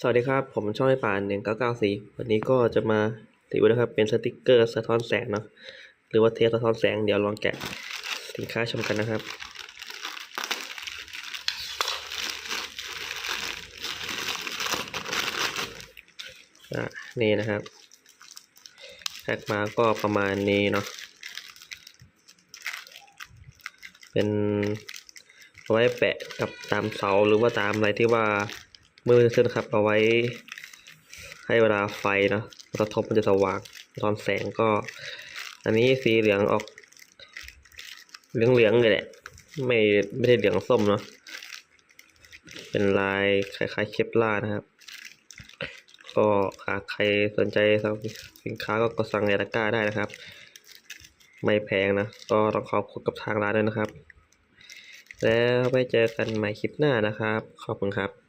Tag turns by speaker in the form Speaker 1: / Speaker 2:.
Speaker 1: สวัสดีครับ ผมช่องไอป่านหนึ่งเก้าเก้าสี่วันนี้ก็จะมารีวิวนะครับ เป็นสติกเกอร์สะท้อนแสงเนาะหรือว่าเทปสะท้อนแสงเดี๋ยวลองแกะสินค้าชมกันนะครับอะนี่นะครับแพ็กมาก็ประมาณนี้เนาะเป็นเอาไว้แปะกับตามเสาหรือว่าตามอะไรที่ว่า มือเส้นครับเอาไว้ ให้เวลาไฟเนาะกระทบมันจะสว่างตอนแสงก็ อันนี้สีเหลืองออก เหลืองเหลืองๆเลยแหละ ไม่ไม่ได้เหลืองส้มเนาะเป็นลายคล้ายๆเคปลานะครับก็หากใครสนใจสินค้าก็กดสั่งในตะกร้าได้นะครับ ไม่แพงนะ ก็ต้องขอบคุณกับทางร้านด้วยนะครับ แล้วไปเจอกันใหม่คลิปหน้านะครับ ขอบคุณครับ